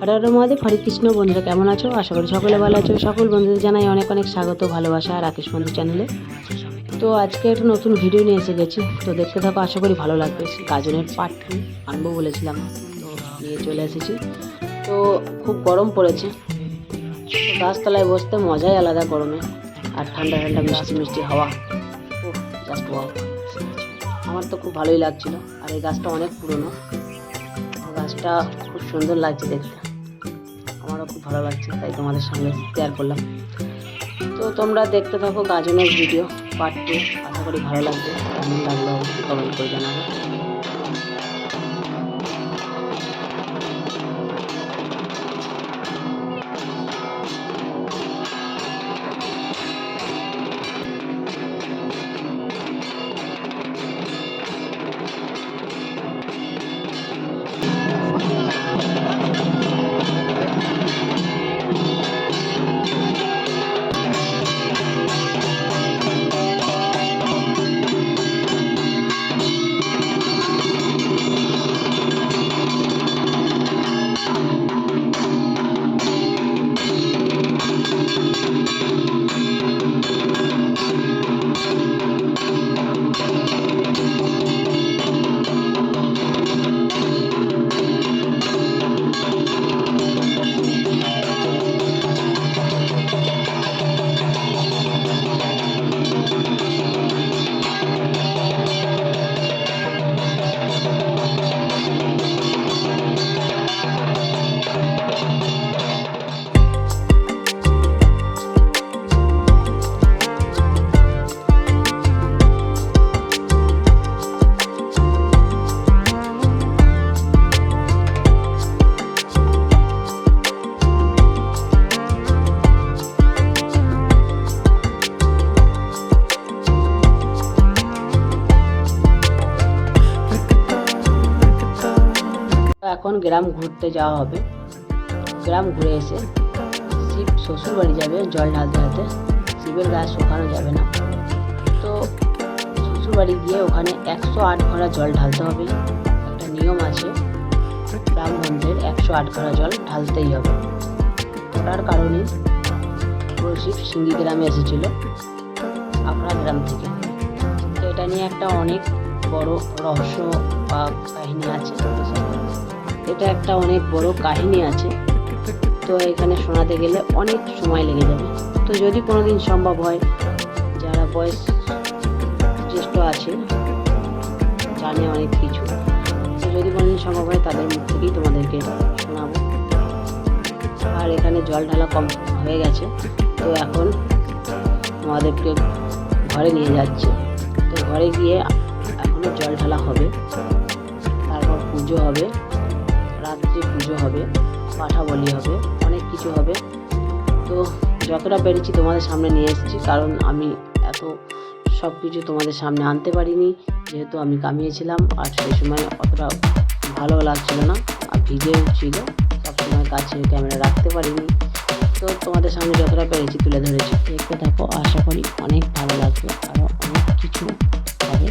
হরে হরে হরে কৃষ্ণ। বন্ধুরা, কেমন আছো? আশা করি সকলে ভালো আছো। সকল বন্ধুদের জানাই অনেক অনেক স্বাগত, ভালোবাসা আর রাকেশ বন্ধু চ্যানেলে। তো আজকে একটা নতুন ভিডিও নিয়ে এসে গেছি। তো দেখতে থাকো, আশা করি ভালো লাগবে। গাজনের পার্ট টু আনব বলেছিলাম, তো নিয়ে চলে এসেছি। তো খুব গরম পড়েছে। গাছতলায় বসতে মজাই আলাদা গরমে, আর ঠান্ডা ঠান্ডা মিষ্টি মিষ্টি হাওয়া। জাস্ট ওয়াও আমার তো খুব ভালোই লাগছিল, আর এই গাছটা অনেক পুরনো। গাছটা খুব সুন্দর লাগছে দেখতে। খুব ভালো লাগছে, তাই তোমাদের সামনে শেয়ার করলাম। তো তোমরা দেখতে থাকো গাজনের ভিডিও পার্ট টু আশা করি ভালো লাগবে। কেমন লাগল অবশ্যই কমেন্ট করে জানাবে। এখন গ্রাম ঘুরতে যাওয়া হবে। গ্রাম ঘুরে এসে শিব শ্বশুর বাড়ি যাবে, জল ঢালতে হাতে শিবের গাছ শুকানো যাবে না। তো শ্বশুর বাড়ি গিয়ে ওখানে একশো আট ঘোড়া জল ঢালতে হবে। একটা নিয়ম আছে, ব্রাহ্মণদের একশো আট ঘোড়া জল ঢালতেই হবে। ওটার কারণে শিব সিঙ্গি গ্রামে এসেছিল, আপনার গ্রাম থেকে। তো এটা নিয়ে একটা অনেক বড় রহস্য বা কাহিনী আছে। এটা একটা অনেক বড় কাহিনী আছে। তো এখানে শোনাতে গেলে অনেক সময় লেগে যাবে। তো যদি কোনো দিন সম্ভব হয়, যারা বয়স জ্যেষ্ঠ আছে, জানে অনেক কিছু। তো যদি কোনো দিন সম্ভব হয়, তাদের মুখ থেকেই তোমাদেরকে শোনাবো। আর এখানে জল ঢালা কম হয়ে গেছে। তো এখন মহাদেবকে ঘরে নিয়ে যাচ্ছে। তো ঘরে গিয়ে এখনও জল ঢালা হবে। তারপর পুজো হবে। রাত্রে পুজো হবে পাঠা বলি হবে, অনেক কিছু হবে। তো যতটা পেরেছি তোমাদের সামনে নিয়ে এসেছি, কারণ আমি এত সব কিছু তোমাদের সামনে আনতে পারিনি, যেহেতু আমি কামিয়েছিলাম, আর সেই সময় অতটা ভালো লাগছিল না, আর ভিজেও ছিল সবসময় কাছে ক্যামেরা রাখতে পারিনি। তো তোমাদের সামনে যতটা পেরেছি তুলে ধরেছি। দেখতে থাকো, আশা করি অনেক ভালো লাগবে আরও অনেক কিছু হবে।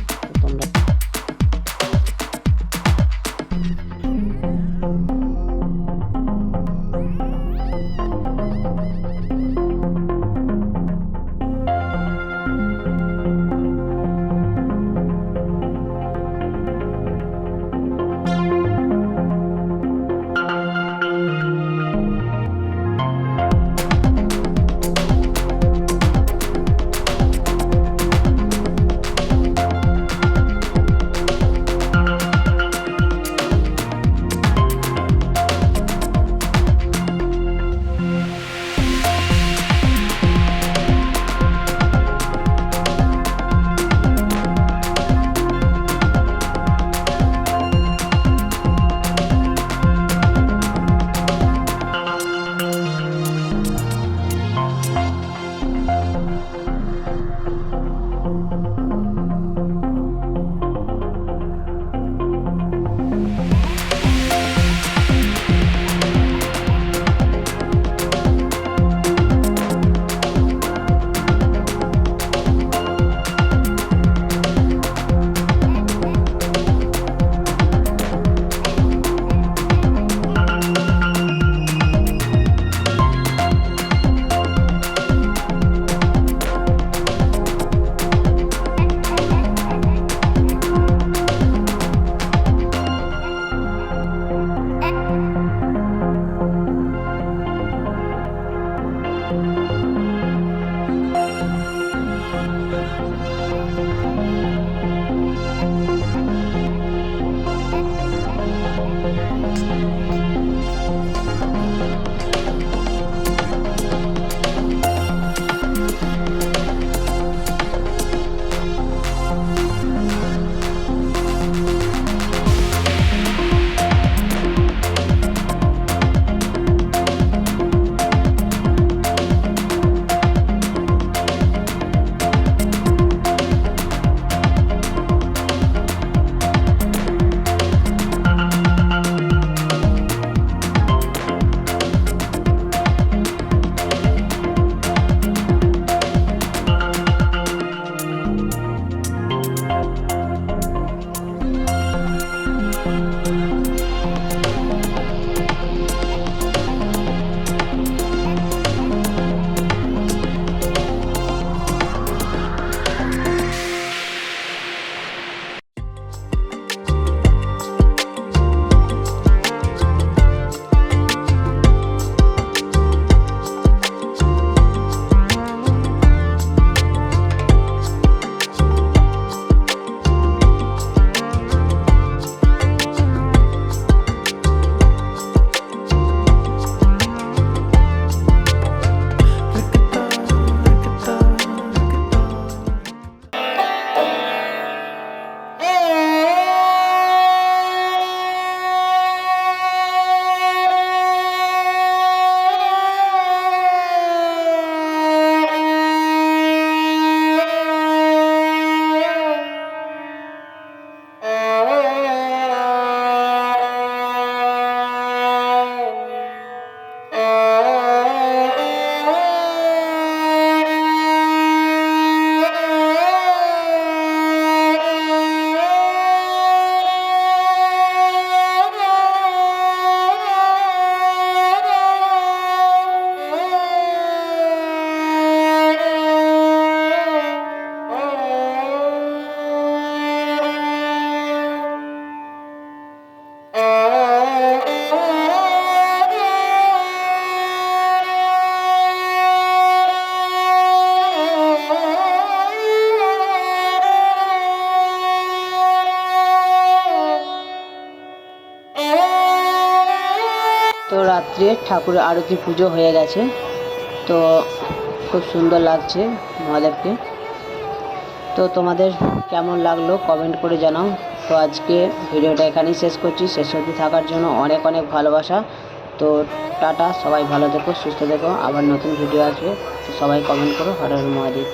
রাত্রে ঠাকুরের আরতি পুজো হয়ে গেছে। তো খুব সুন্দর লাগছে মহাদেবকে। তো তোমাদের কেমন লাগল কমেন্ট করে জানাও। তো আজকে ভিডিওটা এখানেই শেষ করছি। শেষ অবধি থাকার জন্য অনেক অনেক ভালোবাসা। তো টাটা, সবাই ভালো থেকো, সুস্থ থেকো। আবার নতুন ভিডিও আসবে, তো সবাই কমেন্ট করো, হর হর মহাদেব।